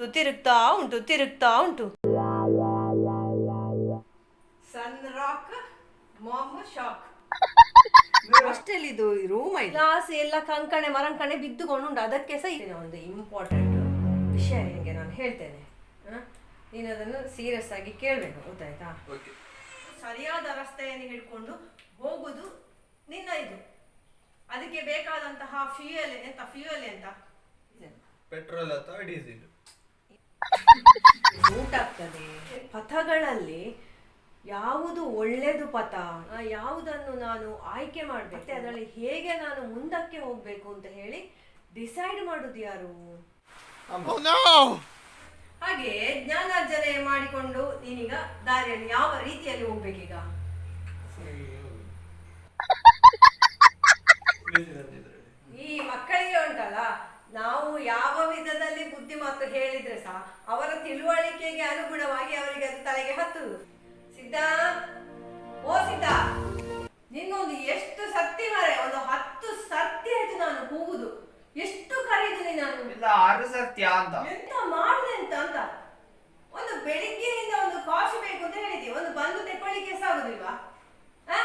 ಉಂಟು ತಿರುಗ್ತಾ ಉಂಟು ತಿರುಗ್ತಾ ಉಂಟು ಸನ್ ರಾಕ್ ಮಾಮ್ ಶಾಕ್ ಅಷ್ಟೆಲ್ಲಿ ಇದು ರೂಮ್ ಐತೆ ಕ್ಲಾಸ್ ಎಲ್ಲ ಕಂಕಣೆ ಮರಂಕಣೆ ಬಿದ್ದುಕೊಂಡು ಉಂಟು. ಅದಕ್ಕೆ ಸಹ ಇದೆ ಒಂದು ಇಂಪಾರ್ಟೆಂಟ್ ವಿಷಯ ನಿನಗೆ ನಾನು ಹೇಳ್ತೇನೆ? ನೀನು ಅದನ್ನು ಸೀರಿಯಸ್ ಆಗಿ ಕೇಳಬೇಕು ಗೊತ್ತಾಯ್ತಾ? ಓಕೆ ಸರಿಯಾದ ರಸ್ತೆಯನ್ನು ಹಿಡ್ಕೊಂಡು ಹೋಗುದು ನಿನ್ನ ಇದು. ಅದಕ್ಕೆ ಬೇಕಾದಂತಹ ಫ್ಯೂಯಲ್ ಎಂತ? ಫ್ಯೂಯಲ್ ಎಂತ? ಪೆಟ್ರೋಲ್ ಅಥವಾ ಡೀಸೆಲ್ ರೂಟ್ ಆಗ್ತದೆ ಪಥಗಳಲ್ಲಿ ಯಾವುದು ಒಳ್ಳೆಯದು ಪಥ? ಯಾವುದನ್ನು ನಾನು ಆಯ್ಕೆ ಮಾಡಬೇಕು? ಅದರಲ್ಲಿ ಹೇಗೆ ನಾನು ಮುಂದಕ್ಕೆ ಹೋಗ್ಬೇಕು ಅಂತ ಹೇಳಿ ಡಿಸೈಡ್ ಮಾಡುದು ಯಾರು? ಹಾಗೆ ಜ್ಞಾನಾರ್ಜನೆ ಮಾಡಿಕೊಂಡು ನೀನೀಗ ದಾರಿಯಲ್ಲಿ ಯಾವ ರೀತಿಯಲ್ಲಿ ಹೋಗ್ಬೇಕೀಗ? ನಾವು ಯಾವ ವಿಧದಲ್ಲಿ ಬುದ್ಧಿ ಮಾತು ಹೇಳಿದ್ರೆ ಸಹ ಅವರ ತಿಳುವಳಿಕೆಗೆ ಅನುಗುಣವಾಗಿ ಅವರಿಗೆ ಅದು ತಲೆಗೆ ಹತ್ತುದು. ಸಿದ್ಧ? ಓ ಸಿದ್ಧ ನಿನ್ನೊಂದು ಎಷ್ಟು ಸತ್ತಿ ಮರೆ ಒಂದು ಹತ್ತು ಸತ್ತಿ ಹೆಚ್ಚು ನಾನು ಕೂಗುದು. ಎಷ್ಟು ಕರೀದು ನಾನು? ಇಲ್ಲ ಆರು ಸತ್ಯ ಅಂತ ಎಂತ ಮಾಡಿದೆ ಅಂತ ಅಂತ ಒಂದು ಬೆಳಿಗ್ಗೆಯಿಂದ ಒಂದು ಕಾಫಿ ಬೇಕು ಅಂತ ಹೇಳಿದ್ದೆ ಒಂದು ಬಂದು ತೆಕ್ಕೊಳ್ಳಿಕ್ಕೆ ಸಾಗುದಿಲ್ವಾ ಆ?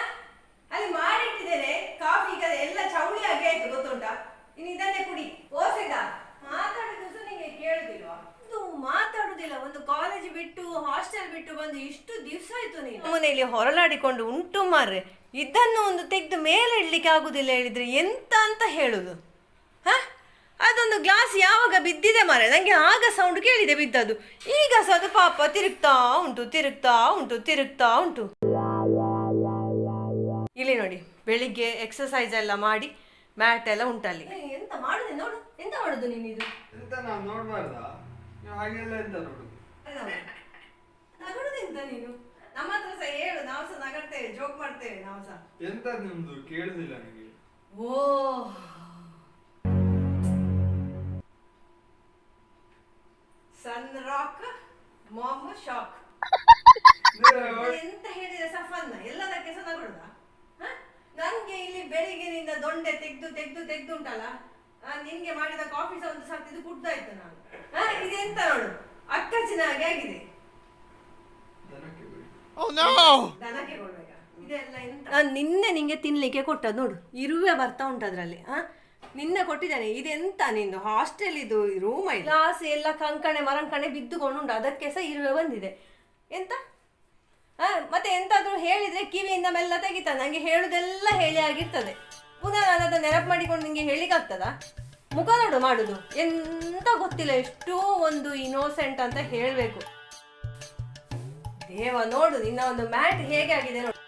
ಅಲ್ಲಿ ಮಾಡಿಟ್ಟಿದ್ದೇನೆ ಕಾಫಿ ಈಗ ಎಲ್ಲ ಚೌಳಿ ಆಗಿ ಆಯ್ತು ಗೊತ್ತುಂಟಾ ಇನ್ನು ಇದನ್ನೇ ಕುಡಿ ಓಸಿದ ಮಾತಾಡುದು ಸಹ ನಿಂಗೆ ಕೇಳುದಿಲ್ವಾ ಇದು ಮಾತಾಡುದಿಲ್ಲ ಒಂದು ಕಾಲೇಜ್ ಬಿಟ್ಟು ಹಾಸ್ಟೆಲ್ ಬಿಟ್ಟು ಬಂದು ಇಷ್ಟು ದಿವಸ ಆಯ್ತು ನೀನು ಮನೆಯಲ್ಲಿ ಹೊರಲಾಡಿಕೊಂಡು ಉಂಟು ಮಾರ್ರೆ ಇದನ್ನು ಒಂದು ತೆಗೆದು ಮೇಲೆ ಇಡ್ಲಿಕ್ಕೆ ಆಗುದಿಲ್ಲ ಹೇಳಿದ್ರೆ ಎಂತ ಅಂತ ಹೇಳುದು? ಹಾ? ಅದೊಂದು ಗ್ಲಾಸ್ ಯಾವಾಗ ಬಿದ್ದಿದೆ ಮಾರೆ ನನಗೆ ಆಗ ಸೌಂಡ್ ಕೇಳಿದೆ ಬಿದ್ದದು ಈಗ ಸಹ ಅದು ಪಾಪ ತಿರುಗ್ತಾ ಉಂಟು ತಿರುಗ್ತಾ ಉಂಟು ತಿರುಗ್ತಾ ಉಂಟು. ಇಲ್ಲಿ ನೋಡಿ ಬೆಳಿಗ್ಗೆ ಎಕ್ಸಸೈಸ್ ಎಲ್ಲ ಮಾಡಿ ಮ್ಯಾಟ್ ಎಲ್ಲ ಉಂಟಲ್ಲಿ ಎಂತ ಮಾಡುದೆ ನೋಡು ಎಂತ ಮಾಡುದು ನೀನು ಇದು? ಎಂತ ನಾನು ನೋಡ್ಬಾರ್ದ? ಹಾಗೆಲ್ಲ ಎಂತ ನೋಡುದು? ನಗಡುದೆಂತ ನೀನು? ನಮ್ಮ ಹತ್ರ ಸಹ ಹೇಳು ನಾವು ಸಹ ನಗಡ್ತೇವೆ ಜೋಕ್ ಮಾಡ್ತೇವೆ ನಾವು ಸಹ. ಎಂತ ನಿಮ್ದು ಕೇಳುದಿಲ್ಲ ನನಗೆ ಓ. ಸನ್ ರಾಕ್ ಮಾಮ್ ಶಾಕ್ ಎಂತ ಹೇಳಿದ್ರೆ ಸಫನ್ನ ಎಲ್ಲದಕ್ಕೆ ಸಹ ನಗೊಳ್ದ ನನ್ಗೆ ಇಲ್ಲಿ ಬೆಳಿಗ್ಗೆನಿಂದ ದೊಂಡೆ ತೆಗ್ದು ತೆಗ್ದು ತೆಗ್ದು ಉಂಟಲ್ಲ? ನಿನ್ಗೆ ಮಾಡಿದ ಕಾಫಿ ಸಹ ಒಂದು ಸರ್ತಿ ಇದು ಕುಡ್ದಾಯ್ತು ನಾನು. ಇದೆಂತ ನೋಡು? ಅಕ್ಕಚಿನ ಹಾಗೆ ಆಗಿದೆ. ನಾನು ನಿನ್ನೆ ನಿಂಗೆ ತಿನ್ಲಿಕ್ಕೆ ಕೊಟ್ಟದ್ದು ನೋಡು. ಇರುವೆ ಬರ್ತಾ ಉಂಟು ಅದರಲ್ಲಿ ಆ? ನಿನ್ನೆ ಕೊಟ್ಟಿದ್ದೇನೆ. ಇದೆಂತ ನಿಂದು? ಹಾಸ್ಟೆಲ್ ಇದು ರೂಮ್ ಗ್ಲಾಸ್ ಎಲ್ಲ ಕಂಕಣೆ ಮರಂಕಣೆ ಬಿದ್ದುಕೊಂಡು ಉಂಟು. ಅದಕ್ಕೆ ಸಹ ಇರುವೆ ಬಂದಿದೆ. ಎಂತ? ಹಾ ಮತ್ತೆ ಎಂತಾದ್ರೂ ಹೇಳಿದ್ರೆ ಕಿವಿಯಿಂದ ಮೆಲ್ಲ ತೆಗಿತ ನಂಗೆ ಹೇಳುದೆಲ್ಲ ಹೇಳಿ ಆಗಿರ್ತದೆ. ಪುನಃ ನಾನು ಅದನ್ನ ನೆನಪು ಮಾಡಿಕೊಂಡು ನಿಂಗೆ ಹೇಳಿಕಾಗ್ತದ ಮುಖ ನೋಡು ಮಾಡುದು. ಎಂತ ಗೊತ್ತಿಲ್ಲ. ಎಷ್ಟೋ ಒಂದು ಇನೋಸೆಂಟ್ ಅಂತ ಹೇಳ್ಬೇಕು. ದೇವ ನೋಡು ನಿನ್ನ ಒಂದು ಮ್ಯಾಟ್ ಹೇಗೆ ಆಗಿದೆ ನೋಡು.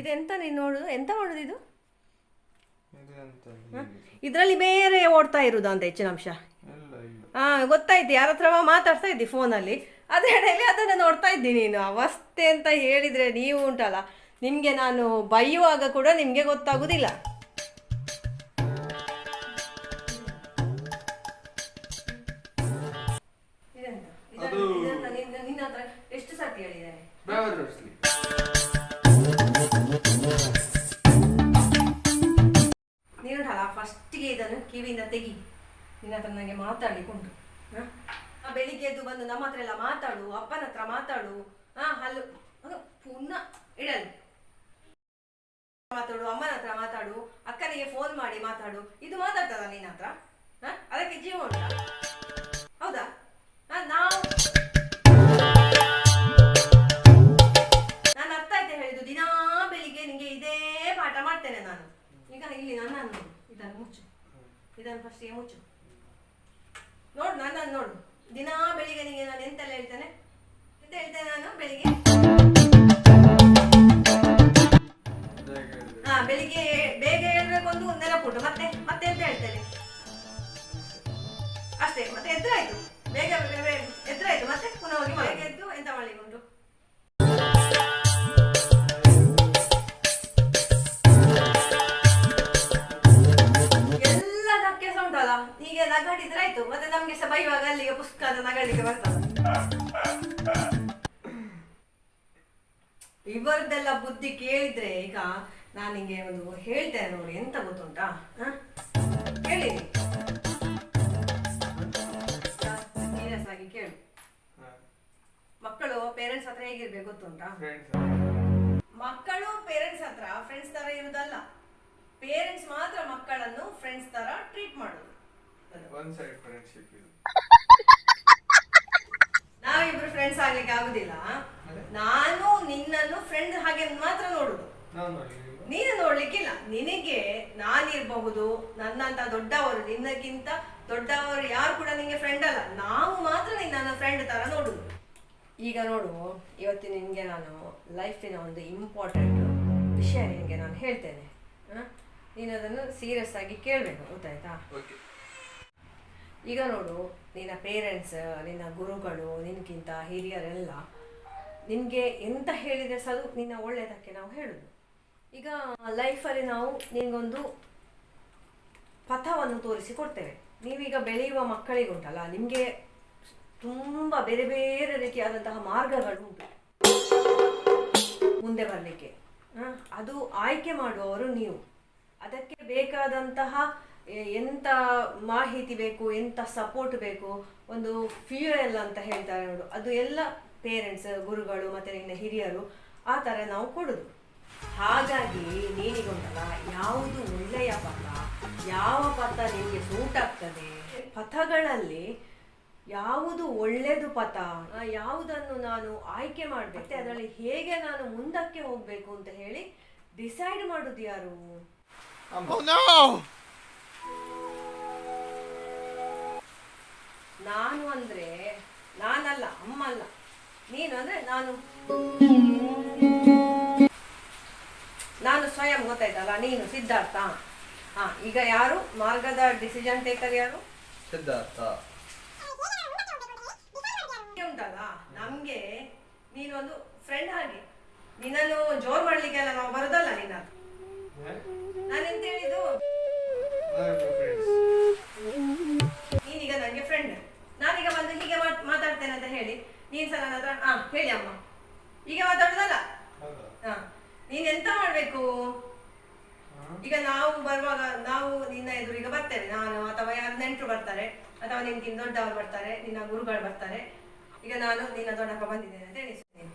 ಇದೆಂತ ನೀನು ನೋಡುದು? ಎಂತ ಮಾಡುದು ಇದು? ಇದ್ರಲ್ಲಿ ಬೇರೆ ಓಡ್ತಾ ಇರುದು ಅಂತ ಹೆಚ್ಚಿನ ಅಂಶ. ಹಾ ಗೊತ್ತಾಯ್ತು ಯಾರ ಹತ್ರ ಮಾತಾಡ್ತಾ ಇದ್ದಿ ಫೋನಲ್ಲಿ. ಅದೇ ಅದನ್ನ ನೋಡ್ತಾ ಇದ್ದಿ ನೀನು. ಅವಸ್ಥೆ ಅಂತ ಹೇಳಿದ್ರೆ ನೀವು ಉಂಟಲ್ಲ. ನಿಮ್ಗೆ ನಾನು ಬೈಯುವಾಗ ಕೂಡ ನಿಮ್ಗೆ ಗೊತ್ತಾಗುದಿಲ್ಲ. ಬೆವರ್ಸ್ಲಿ ನೀನುಂಟಲ್ಲ ಫಸ್ಟಿಗೆ ಇದನ್ನು ಕಿವಿಯಿಂದ ತೆಗಿ. ನಿನ್ನ ಹತ್ರ ನನಗೆ ಮಾತಾಡ್ಲಿಕ್ಕೆ ಉಂಟು. ಹ? ಬೆಳಿಗ್ಗೆ ಎದ್ದು ಬಂದು ನಮ್ಮ ಹತ್ರ ಎಲ್ಲ ಮಾತಾಡು, ಅಪ್ಪನ ಹತ್ರ ಮಾತಾಡು. ಹಾ ಹಲ್ಲು ಪುನಃ ಇಡಲು. ಮಾತಾಡು, ಅಮ್ಮನ ಹತ್ರ ಮಾತಾಡು, ಅಕ್ಕನಿಗೆ ಫೋನ್ ಮಾಡಿ ಮಾತಾಡು. ಇದು ಮಾತಾಡ್ತದ ನಿನ್ನ ಹತ್ರ? ಅದಕ್ಕೆ ಜೀವ ಉಂಟಾ? ಹೌದಾ? ನಾವು ಈಗ ಇಲ್ಲಿ ನನ್ನನ್ನು ಇದನ್ನು ಮುಚ್ಚು. ಇದನ್ನು ಫಸ್ಟಿಗೆ ಮುಚ್ಚು. ನೋಡು ನನ್ನನ್ನು ನೋಡು. ದಿನಾ ಬೆಳಿಗ್ಗೆ ನಿಮಗೆ ನಾನು ಎಂತೆಲ್ಲ ಹೇಳ್ತೇನೆ? ಎಂತ ಹೇಳ್ತೇನೆ ನಾನು ಬೆಳಿಗ್ಗೆ? ಹಾ, ಬೆಳಿಗ್ಗೆ ಬೇಗ ಹೇಳ್ಬೇಕು ಒಂದು ನೆನಪುಂಟು ಮತ್ತೆ ಮತ್ತೆ ಎಂತ ಹೇಳ್ತೇನೆ? ಅಷ್ಟೇ. ಮತ್ತೆ ಎದುರಾಯ್ತು ಬೇಗ ಎದುರಾಯ್ತು ಮತ್ತೆ ಪುನಃ ಹೋಗಿ ಬೇಗ ಎದ್ದು ಎಂತ ಮಾಡ್ಲಿಕ್ಕೆ ಸುದ್ದಿ ಕೇಳಿದ್ರೆ ಈಗ ನಾನು ನಿಮಗೆ ಒಂದು ಹೇಳ್ತೇನೆ ನೋಡಿ ಎಂತ ಗೊತ್ತುಂಟಾ? ಕೇಳಿ. ಸೀರಿಯಸ್ ಆಗಿ ಕೇಳು. ಮಕ್ಕಳು ಪೇರೆಂಟ್ಸ್ ಹತ್ರ ಹೇಗಿರ್ಬೇಕು ಗೊತ್ತುಂಟಾ? ಮಕ್ಕಳು ಪೇರೆಂಟ್ಸ್ ಹತ್ರ ಫ್ರೆಂಡ್ಸ್ ತರ ಇರುವುದಲ್ಲ. ಪೇರೆಂಟ್ಸ್ ಮಾತ್ರ ಮಕ್ಕಳನ್ನು ಫ್ರೆಂಡ್ಸ್ ತರ ಟ್ರೀಟ್ ಮಾಡೋದು. ಒಂದ್ ಸೈಡ್ ಫ್ರೆಂಡ್ಶಿಪ್ ಇದು ನಾವಿಬ್ರು ಫ್ರೆಂಡ್ಸ್ ಆಗ್ಲಿಕ್ಕೆ ಆಗುದಿಲ್ಲ. ನಾನು ನಿನ್ನನ್ನು ಫ್ರೆಂಡ್ ಹಾಗೆ ಮಾತ್ರ ನೋಡುದು. ನೀನು ನೋಡ್ಲಿಕ್ಕಿಲ್ಲ. ನಿನಗೆ ನಾನಿರ್ಬಹುದು ನನ್ನಂತ ದೊಡ್ಡವರು ನಿನ್ನಕ್ಕಿಂತ ದೊಡ್ಡವರು ಯಾರು ಕೂಡ ನಿಂಗೆ ಫ್ರೆಂಡ್ ಅಲ್ಲ. ನಾವು ಮಾತ್ರ ನಿನ್ನನ್ನು ಫ್ರೆಂಡ್ ತರ ನೋಡುದು. ಈಗ ನೋಡು ಇವತ್ತು ನಿನಗೆ ನಾನು ಲೈಫಿನ ಒಂದು ಇಂಪಾರ್ಟೆಂಟ್ ವಿಷಯ ನಿನಗೆ ನಾನು ಹೇಳ್ತೇನೆ? ನೀನು ಅದನ್ನು ಸೀರಿಯಸ್ ಆಗಿ ಕೇಳಬೇಕು. ಗೊತ್ತಾಯ್ತಾ? ಓಕೆ ಈಗ ನೋಡು, ನಿನ್ನ ಪೇರೆಂಟ್ಸ್ ನಿನ್ನ ಗುರುಗಳು ನಿನ್ಗಿಂತ ಹಿರಿಯರೆಲ್ಲ ನಿನಗೆ ಎಂತ ಹೇಳಿದರೆ ಸಹ ಅದು ನಿನ್ನ ಒಳ್ಳೆಯದಕ್ಕೆ ನಾವು ಹೇಳೋದು. ಈಗ ಲೈಫಲ್ಲಿ ನಾವು ನಿನಗೊಂದು ಪಥವನ್ನು ತೋರಿಸಿ ಕೊಡ್ತೇವೆ. ನೀವೀಗ ಬೆಳೆಯುವ ಮಕ್ಕಳಿಗುಂಟಲ್ಲ, ನಿಮಗೆ ತುಂಬ ಬೇರೆ ಬೇರೆ ರೀತಿಯಾದಂತಹ ಮಾರ್ಗಗಳು ಉಂಟು. ಮುಂದೆ ಬರಲಿಕ್ಕೆ. ಅದು ಆಯ್ಕೆ ಮಾಡುವವರು ನೀವು. ಅದಕ್ಕೆ ಬೇಕಾದಂತಹ ಎ- ಎಂತ ಮಾಹಿತಿ ಬೇಕು, ಎಂತ ಸಪೋರ್ಟ್ ಬೇಕು, ಒಂದು ಫ್ಯೂಯಲ್ ಅಂತ ಹೇಳ್ತಾರೆ ನೋಡು. ಅದು ಎಲ್ಲ ಪೇರೆಂಟ್ಸ್ ಗುರುಗಳು ಮತ್ತೆ ನಿನ್ನ ಹಿರಿಯರು ಆ ಥರ ನಾವು ಕೊಡುದು. ಹಾಗಾಗಿ ನೀನಿಗೊಂಡಲ್ಲ ಯಾವುದು ಒಳ್ಳೆಯ ಪಥ, ಯಾವ ಪಥ ನಿನಗೆ ಸೂಟ್ ಆಗ್ತದೆ? ಪಥಗಳಲ್ಲಿ ಯಾವುದು ಒಳ್ಳೆಯದು ಪಥ? ಯಾವುದನ್ನು ನಾನು ಆಯ್ಕೆ ಮಾಡಬೇಕು, ಅದರಲ್ಲಿ ಹೇಗೆ ನಾನು ಮುಂದಕ್ಕೆ ಹೋಗಬೇಕು ಅಂತ ಹೇಳಿ ಡಿಸೈಡ್ ಮಾಡೋದು ಯಾರು? ನಾನು ಅಂದ್ರೆ ನಾನಲ್ಲ ಅಮ್ಮ ಅಲ್ಲ ನೀನು ಅಂದ್ರೆ ನಾನು. ನಾನು ಸ್ವಯಂ ಗೊತ್ತಾಯ್ತಲ್ಲ ನೀನು ಸಿದ್ಧಾರ್ಥ. ಹಾ ಈಗ ಯಾರು? ಮಾರ್ಗದ ಡಿಸಿಷನ್ ಟೇಕರ್ ಯಾರು? ಸಿದ್ಧಾರ್ಥ. ಉಂಟಲ್ಲ ನಮ್ಗೆ ನೀನೊಂದು ಫ್ರೆಂಡ್ ಹಾಗೆ. ನಿನ್ನನ್ನು ಜೋರ್ ಮಾಡ್ಲಿಕ್ಕೆಲ್ಲ ನಾವು ಬರುದಲ್ಲ ನಿನ್ನ ನಾನೆಂತ ಹೇಳಿದ್ದು? ಹೇಳಿ ನೀನ್ ಸಹ ನನ್ನ ಹತ್ರ ಹಾ ಹೇಳಿ ಅಮ್ಮ. ಈಗ ಮಾತಾಡುದಲ್ಲ ಹಾ ನೀನ್ ಎಂತ ಮಾಡ್ಬೇಕು? ಈಗ ನಾವು ಬರುವಾಗ ನಾವು ನಿನ್ನ ಎದುರಿಗೆ ಬರ್ತೇವೆ. ನಾನು ಅಥವಾ ಯಾರು ನೆಂಟರು ಬರ್ತಾರೆ ಅಥವಾ ನಿನ್ಗಿನ್ ದೊಡ್ಡವರು ಬರ್ತಾರೆ ನಿನ್ನ ಗುರುಗಳು ಬರ್ತಾರೆ. ಈಗ ನಾನು ನಿನ್ನ ದೊಡ್ಡಪ್ಪ ಬಂದಿದ್ದೇನೆ ಅಂತ ಎಣಿಸ್ತೇನೆ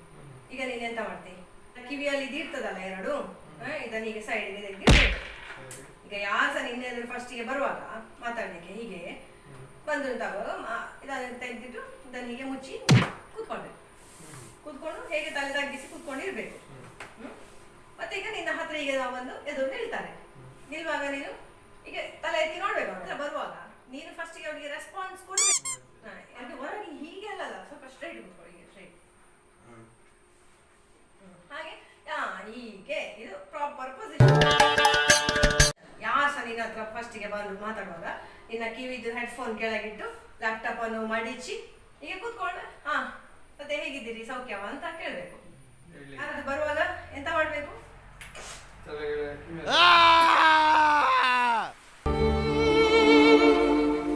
ಈಗ ನೀನ್ ಎಂತ ಮಾಡ್ತೀನಿ ಕಿವಿಯಲ್ಲಿ ಇದಿರ್ತದಲ್ಲ ಇರ್ತದಲ್ಲ ಎರಡು? ಇದನ್ನ ಈಗ ಸೈಡ್ಗೆ ಇದಕ್ಕೆ ಈಗ ಯಾರು ಸಹ ನಿನ್ನ ಎದುರು ಫಸ್ಟಿಗೆ ಬರುವಾಗ ಮಾತಾಡ್ಲಿಕ್ಕೆ ಹೀಗೆ ಬಂದು ತಗೋ ಇದನ್ನು ತೆಗೆದಿಟ್ಟು ಇದನ್ನ ಹೀಗೆ ಮುಚ್ಚಿ ಕೂತ್ಕೊಳ್ಬೇಕು ಕೂತ್ಕೊಂಡು ಹೇಗೆ ತಲೆ ತಗ್ಗಿಸಿ ಕೂತ್ಕೊಂಡಿರ್ಬೇಕು? ಮತ್ತೆ ಈಗ ನಿನ್ನ ಹತ್ರ ಈಗ ಒಂದು ಎದುರು ನಿಲ್ತಾರೆ ನಿಲ್ವಾಗ ನೀನು ಈಗ ತಲೆ ಎತ್ತಿ ನೋಡ್ಬೇಕು ಹತ್ರ ಬರುವಾಗ. ನೀನು ಫಸ್ಟಿಗೆ ಅವರಿಗೆ ರೆಸ್ಪಾನ್ಸ್ ಕೊಡ್ಬೇಕು. ಹೊರಗೆ ಹೀಗೆ ಅಲ್ಲ ಸ್ವಲ್ಪ ಸ್ಟ್ರೈಟ್ ಹೀಗೆ ಸ್ಟ್ರೈಟ್ ಹಾಗೆ? ಹೀಗೆ. ಇದು ಪ್ರಾಪರ್ ಪೊಸಿಷನ್ ಯಾರು ಸಹ ನಿನ್ನ ಹತ್ರ ಫಸ್ಟಿಗೆ ಬಂದು ಮಾತಾಡುವಾಗ, ನಿನ್ನ ಕಿವಿದು ಹೆಡ್ಫೋನ್ ಕೆಳಗಿಟ್ಟು ಲ್ಯಾಪ್ಟಾಪ್ ಅನ್ನು ಮಡಿಚಿ, ಈಗ ಕೂತ್ಕೊಂಡು ಹಾ. ಮತ್ತೆ ಹೇಗಿದ್ದೀರಿ? ಸೌಖ್ಯವ ಅಂತ ಕೇಳಬೇಕು. ಅದು ಬರುವಾಗ ಎಂತ ಮಾಡಬೇಕು? ನಿಮಗೆ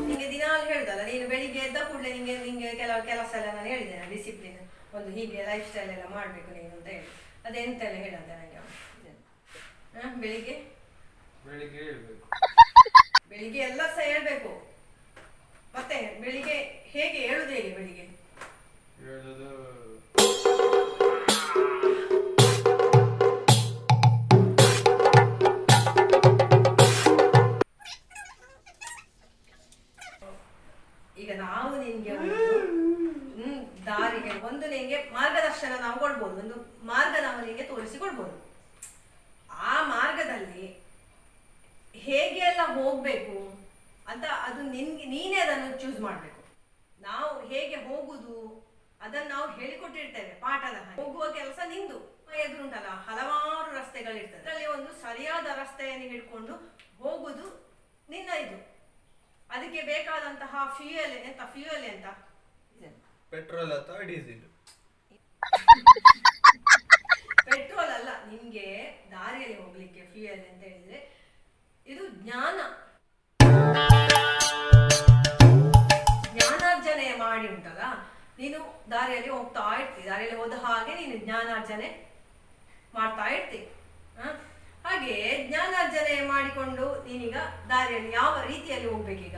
ನಿಂಗೆ ದಿನಾಲು ಹೇಳುದಲ್ಲ ನೀನು ಬೆಳಿಗ್ಗೆ ಎದ್ದ ಕೂಡಲೇ ನಿಂಗೆ ನಿಮಗೆ ಕೆಲವು ಕೆಲಸ ಎಲ್ಲ ನಾನು ಹೇಳಿದ್ದೇನೆ ಡಿಸಿಪ್ಲಿನ್ ಒಂದು ಹೀಗೆ ಲೈಫ್ ಸ್ಟೈಲ್ ಎಲ್ಲ ಮಾಡಬೇಕು ನೀನು ಅಂತ ಹೇಳಿ. ಅದೆಂತೆಲ್ಲ ಹೇಳಂತೆ ನನಗೆ. ಹಾ, ಬೆಳಿಗ್ಗೆ? ಬೆಳಿಗ್ಗೆ ಹೇಳ್ಬೇಕು. ಬೆಳಿಗ್ಗೆ ಎಲ್ಲ ಸಹ ಹೇಳ್ಬೇಕು. ಮತ್ತೆ ಬೆಳಿಗ್ಗೆ ಹೇಗೆ ಹೇಳುದು ಹೇಗೆ ಬೆಳಿಗ್ಗೆ? ಹೇಳೋದು ಈಗ ಹಾಗೆ. ಹೋಗುವ ಕೆಲಸ ನಿಂದು. ಎದುರುಂಟಲ್ಲ ಹಲವಾರು ರಸ್ತೆಗಳಿರ್ತದೆ. ಅದರಲ್ಲಿ ಒಂದು ಸರಿಯಾದ ರಸ್ತೆಯನ್ನು ಹಿಡ್ಕೊಂಡು ಹೋಗುದು ನಿನ್ನ ಇದು. ಅದಕ್ಕೆ ಬೇಕಾದಂತಹ ಫ್ಯೂಯಲ್ ಎಂತ ಫ್ಯೂಯಲ್ ಎಂತ? ಪೆಟ್ರೋಲ್ ಅಥವಾ ಡೀಸೆಲ್ ಪೆಟ್ರೋಲ್ ಅಲ್ಲ ನಿಮ್ಗೆ ದಾರಿಯಲ್ಲಿ ಹೋಗ್ಲಿಕ್ಕೆ ಫ್ಯೂಯಲ್ ಅಂತ ಹೇಳಿದ್ರೆ ಇದು ಜ್ಞಾನ. ಜ್ಞಾನಾರ್ಜನೆ ಮಾಡಿ ಉಂಟಲ್ಲ? ನೀನು ದಾರಿಯಲ್ಲಿ ಹೋಗ್ತಾ ಇರ್ತಿ. ದಾರಿಯಲ್ಲಿ ಹೋದ ಹಾಗೆ ನೀನು ಜ್ಞಾನಾರ್ಜನೆ ಮಾಡ್ತಾ ಇರ್ತಿ. ಹಾಗೆ ಜ್ಞಾನಾರ್ಜನೆ ಮಾಡಿಕೊಂಡು ನೀನೀಗ ದಾರಿಯಲ್ಲಿ ಯಾವ ರೀತಿಯಲ್ಲಿ ಹೋಗ್ಬೇಕೀಗ?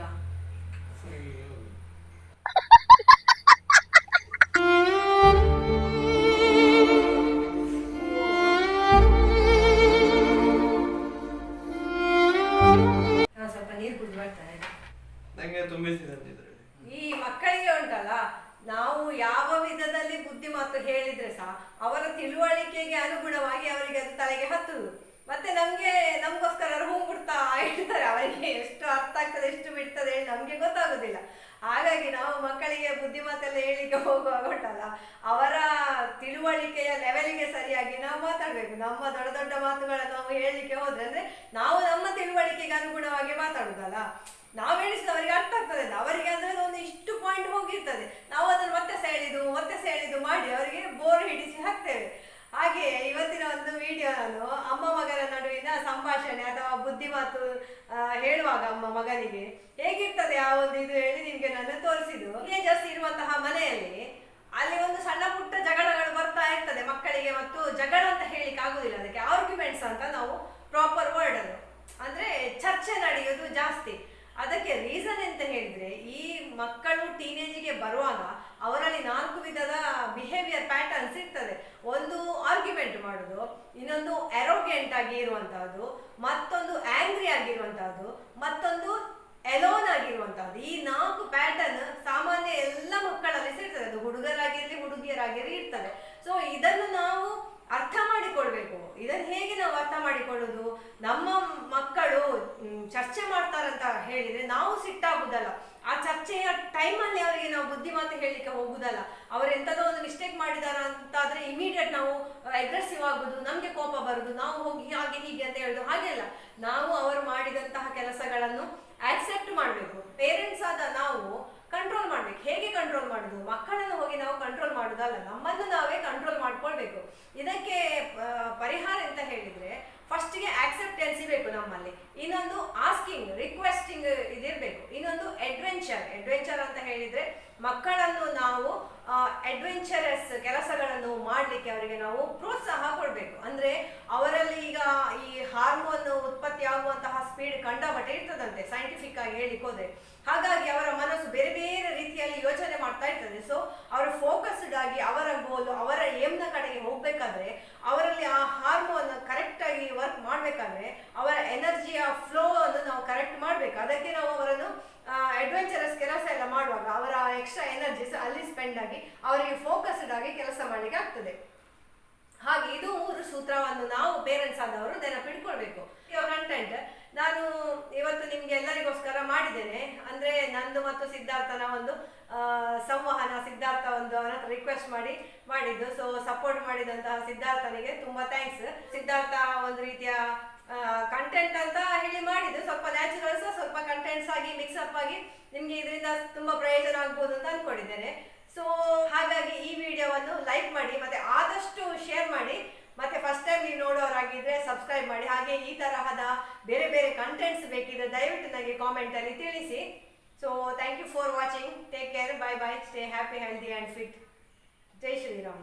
ಸ್ವಲ್ಪ ನೀರು ಕುಡಿದು ಬರ್ತಾರೆ ಈ ಮಕ್ಕಳಿಗೆ ಉಂಟಲ್ಲ? ನಾವು ಯಾವ ವಿಧದಲ್ಲಿ ಬುದ್ಧಿಮಾತು ಹೇಳಿದ್ರೆ ಸಹ ಅವರ ತಿಳುವಳಿಕೆಗೆ ಅನುಗುಣವಾಗಿ ಅವರಿಗೆ ಅದು ತಲೆಗೆ ಹತ್ತುದು. ಮತ್ತೆ ನಮ್ಗೆ, ನಮ್ಗೋಸ್ಕರ ಬಿಡ್ತಾ ಇಡ್ತಾರೆ ಅವರಿಗೆ ಎಷ್ಟು ಅರ್ಥ ಆಗ್ತದೆ, ಎಷ್ಟು ಬಿಡ್ತದೆ ನಮ್ಗೆ ಗೊತ್ತಾಗುದಿಲ್ಲ. ಹಾಗಾಗಿ ನಾವು ಮಕ್ಕಳಿಗೆ ಬುದ್ಧಿಮಾತೆಲ್ಲ ಹೇಳಿಕ್ಕೆ ಹೋಗುವಾಗ ಉಂಟಲ್ಲ, ಅವರ ತಿಳುವಳಿಕೆಯ ಲೆವೆಲ್ಗೆ ಸರಿಯಾಗಿ ನಾವು ಮಾತಾಡ್ಬೇಕು. ನಮ್ಮ ದೊಡ್ಡ ದೊಡ್ಡ ಮಾತುಗಳನ್ನು ನಾವು ಹೇಳಲಿಕ್ಕೆ ಹೋದ್ರೆ ಅಂದ್ರೆ ನಾವು ನಮ್ಮ ತಿಳುವಳಿಕೆಗೆ ಅನುಗುಣವಾಗಿ ಮಾತಾಡುದಲ್ಲ. ನಾವು ಹೇಳಿಸಿದ ಅವರಿಗೆ ಅರ್ಥ ಆಗ್ತದೆ. ಅವರಿಗೆ ಅಂದ್ರೆ ಒಂದು ಇಷ್ಟು ಪಾಯಿಂಟ್ ಹೋಗಿರ್ತದೆ. ನಾವು ಅದನ್ನು ಮತ್ತೆ ಸೆಳೆದು ಮತ್ತೆ ಸೆಳೆದು ಮಾಡಿ ಅವರಿಗೆ ಬೋರ್ ಹಿಡಿಸಿ ಹಾಕ್ತೇವೆ. ಹಾಗೆ ಇವತ್ತಿನ ಒಂದು ವಿಡಿಯೋ ನಾನು ಅಮ್ಮ ಮಗನ ನಡುವಿನ ಸಂಭಾಷಣೆ ಅಥವಾ ಬುದ್ಧಿಮಾತು ಹೇಳುವಾಗ ಅಮ್ಮ ಮಗನಿಗೆ, ಹೇಗಿರ್ತದೆ ಆ ಒಂದು ಇದು ಹೇಳಿ ನಿಮ್ಗೆ ನಾನು ತೋರಿಸಿದ್ದು. ಟೀನೇಜರ್ಸ್ ಇರುವಂತಹ ಮನೆಯಲ್ಲಿ ಅಲ್ಲಿ ಒಂದು ಸಣ್ಣ ಪುಟ್ಟ ಜಗಳಗಳು ಬರ್ತಾ ಇರ್ತದೆ ಮಕ್ಕಳಿಗೆ ಮತ್ತು ಜಗಳ ಅಂತ ಹೇಳಿಕ್ಕೆ ಆಗುದಿಲ್ಲ. ಅದಕ್ಕೆ ಆರ್ಗ್ಯುಮೆಂಟ್ಸ್ ಅಂತ ನಾವು ಪ್ರಾಪರ್ ವರ್ಡ್ ಅದು. ಅಂದ್ರೆ ಚರ್ಚೆ ನಡೆಯೋದು ಜಾಸ್ತಿ. ಅದಕ್ಕೆ ರೀಸನ್ ಎಂತ ಹೇಳಿದ್ರೆ, ಈ ಮಕ್ಕಳು ಟೀನೇಜಿಗೆ ಬರುವಾಗ ಅವರಲ್ಲಿ ನಾಲ್ಕು ವಿಧದ ಬಿಹೇವಿಯರ್ ಪ್ಯಾಟರ್ನ್ಸ್ ಇರ್ತದೆ. ಒಂದು ಆರ್ಗ್ಯುಮೆಂಟ್ ಮಾಡೋದು, ಇನ್ನೊಂದು ಅರೋಗೆಂಟ್ ಆಗಿ ಇರುವಂತಹದ್ದು, ಮತ್ತೊಂದು ಆಂಗ್ರಿ ಆಗಿರುವಂತಹದ್ದು ಮತ್ತೊಂದು ಎಲೋನ್ ಆಗಿರುವಂತಹದ್ದು ಈ ನಾಲ್ಕು ಪ್ಯಾಟರ್ನ್ ಸಾಮಾನ್ಯ ಎಲ್ಲ ಮಕ್ಕಳಲ್ಲಿ ಸಿಗ್ತದೆ. ಅದು ಹುಡುಗರಾಗಿರ್ಲಿ, ಹುಡುಗಿಯರಾಗಿರ್ಲಿ ಇರ್ತದೆ. ಸೊ ಇದನ್ನು ನಾವು ಅರ್ಥ ಮಾಡಿಕೊಳ್ಬೇಕು. ಇದನ್ನು ಹೇಗೆ ನಾವು ಅರ್ಥ ಮಾಡಿಕೊಳ್ಳೋದು? ನಮ್ಮ ಮಕ್ಕಳು ಚರ್ಚೆ ಮಾಡ್ತಾರಂತ ಹೇಳಿದ್ರೆ ನಾವು ಸಿಟ್ಟಾಗುದಲ್ಲ. ಆ ಚರ್ಚೆಯ ಟೈಮಲ್ಲಿ ಅವರಿಗೆ ನಾವು ಬುದ್ಧಿಮಾತು ಹೇಳಲಿಕ್ಕೆ ಹೋಗುದಲ್ಲ. ಅವ್ರು ಎಂಥದೋ ಒಂದು ಮಿಸ್ಟೇಕ್ ಮಾಡಿದಾರ ಅಂತಾದ್ರೆ ಇಮಿಡಿಯೇಟ್ ನಾವು ಅಗ್ರೆಸಿವ್ ಆಗುದು, ನಮಗೆ ಕೋಪ ಬರುದು, ನಾವು ಹೋಗಿ ಹಾಗೆ ಹೀಗೆ ಅಂತ ಹೇಳುದು, ಹಾಗೆಲ್ಲ. ನಾವು ಅವರು ಮಾಡಿದಂತಹ ಕೆಲಸಗಳನ್ನು ಆಕ್ಸೆಪ್ಟ್ ಮಾಡಬೇಕು. ಪೇರೆಂಟ್ಸ್ ಆದ ನಾವು ಕಂಟ್ರೋಲ್ ಮಾಡ್ಬೇಕು. ಹೇಗೆ ಕಂಟ್ರೋಲ್ ಮಾಡುದು? ಮಕ್ಕಳನ್ನು ಹೋಗಿ ನಾವು ಕಂಟ್ರೋಲ್ ಮಾಡುದಲ್ಲ ನಮ್ಮನ್ನು ನಾವೇ ಕಂಟ್ರೋಲ್ ಮಾಡ್ಕೊಳ್ಬೇಕು. ಇದಕ್ಕೆ ಪರಿಹಾರ ಅಂತ ಹೇಳಿದ್ರೆ ಫಸ್ಟ್ಗೆ ಆಕ್ಸೆಪ್ಟೆನ್ಸ್ ಬೇಕು ನಮ್ಮಲ್ಲಿ. ಇನ್ನೊಂದು ಆಸ್ಕಿಂಗ್ ರಿಕ್ವೆಸ್ಟಿಂಗ್ ಇದಿರಬೇಕು. ಇನ್ನೊಂದು ಅಡ್ವೆಂಚರ್ ಅಡ್ವೆಂಚರ್ ಅಂತ ಹೇಳಿದ್ರೆ ಮಕ್ಕಳನ್ನು ನಾವು ಅಡ್ವೆಂಚರಸ್ ಕೆಲಸಗಳನ್ನು ಮಾಡಲಿಕ್ಕೆ ಅವರಿಗೆ ನಾವು ಪ್ರೋತ್ಸಾಹ ಕೊಡಬೇಕು. ಅಂದ್ರೆ ಅವರಲ್ಲಿ ಈಗ ಈ ಹಾರ್ಮೋನ್ ಉತ್ಪತ್ತಿ ಆಗುವಂತಹ ಸ್ಪೀಡ್ ಕಂಡಪಟ್ಟೆ ಇರ್ತದಂತೆ ಸೈಂಟಿಫಿಕ್ ಆಗಿ ಹೇಳಿಕ್ ಹೋದ್ರೆ ಹಾಗಾಗಿ ಅವರ ಮನಸ್ಸು ಬೇರೆ ಬೇರೆ ರೀತಿಯಲ್ಲಿ ಯೋಚನೆ ಮಾಡ್ತಾ ಇರ್ತದೆ. ಸೊ ಅವರ ಫೋಕಸ್ಡ್ ಆಗಿ ಅವರ ಗೋಲು ಅವರ ಏಮ್ನ ಕಡೆಗೆ ಹೋಗ್ಬೇಕಾದ್ರೆ, ಅವರಲ್ಲಿ ಆ ಹಾರ್ಮೋನ್ ಕರೆಕ್ಟ್ ಆಗಿ ವರ್ಕ್ ಮಾಡಬೇಕಾದ್ರೆ, ಅವರ ಎನರ್ಜಿಯ ಫ್ಲೋ ಅನ್ನು ನಾವು ಕರೆಕ್ಟ್ ಮಾಡ್ಬೇಕು. ಅದಕ್ಕೆ ನಾವು ಅವರನ್ನು ಅಡ್ವೆಂಚರಸ್ ಕೆಲಸ ಎಲ್ಲ ಮಾಡುವಾಗ, ಅವರ ಎಕ್ಸ್ಟ್ರಾ ಎನರ್ಜಿಸ್ ಅಲ್ಲಿ ಸ್ಪೆಂಡ್ ಆಗಿ ಅವರಿಗೆ ಫೋಕಸ್ಡ್ ಆಗಿ ಕೆಲಸ ಮಾಡ್ಲಿಕ್ಕೆ ಆಗ್ತದೆ. ಹಾಗೆ ಇದು ಮೂರು ಸೂತ್ರವನ್ನು ನಾವು ಪೇರೆಂಟ್ಸ್ ಆದವರು ನೆನಪಿಟ್ಕೊಳ್ಬೇಕು ಕಂಟೆಂಟ್ ನಾನು ಇವತ್ತು ನಿಮ್ಗೆ ಎಲ್ಲರಿಗೋಸ್ಕರ ಮಾಡಿದ್ದೇನೆ. ಅಂದ್ರೆ ನಂದು ಮತ್ತು ಸಿದ್ಧಾರ್ಥನ ಒಂದು ಸಂವಹನ, ಸಿದ್ಧಾರ್ಥ ಒಂದು ರಿಕ್ವೆಸ್ಟ್ ಮಾಡಿ, ಮಾಡಿದ್ದು. ಸೊ ಸಪೋರ್ಟ್ ಮಾಡಿದಂತಹ ಸಿದ್ಧಾರ್ಥನಿಗೆ ತುಂಬಾ ಥ್ಯಾಂಕ್ಸ್ ಸಿದ್ಧಾರ್ಥ ಒಂದು ರೀತಿಯ ಕಂಟೆಂಟ್ ಅಂತ ಹೇಳಿ ಮಾಡಿದ್ದು. ಸ್ವಲ್ಪ ನ್ಯಾಚುರಲ್ಸ್ ಸ್ವಲ್ಪ ಕಂಟೆಂಟ್ಸ್ ಆಗಿ ಮಿಕ್ಸ್ ಅಪ್ ಆಗಿ ನಿಮ್ಗೆ ಇದರಿಂದ ತುಂಬಾ ಪ್ರಯೋಜನ ಆಗ್ಬೋದು ಅಂತ ಅನ್ಕೊಂಡಿದ್ದೇನೆ. ಸೊ ಹಾಗಾಗಿ ಈ ವಿಡಿಯೋವನ್ನು ಲೈಕ್ ಮಾಡಿ, ಮತ್ತೆ ಆದಷ್ಟು ಶೇರ್ ಮಾಡಿ. ಮತ್ತೆ ಫಸ್ಟ್ ಟೈಮ್ ನೀವು ನೋಡೋರಾಗಿದ್ರೆ ಸಬ್ಸ್ಕ್ರೈಬ್ ಮಾಡಿ. ಹಾಗೆ ಈ ತರಹದ ಬೇರೆ ಬೇರೆ ಕಂಟೆಂಟ್ಸ್ ಬೇಕಿದ್ರೆ ದಯವಿಟ್ಟು ನನಗೆ ಕಾಮೆಂಟ್ ಅಲ್ಲಿ ತಿಳಿಸಿ. So thank you for watching take care bye bye stay happy healthy and fit Jai Shriram.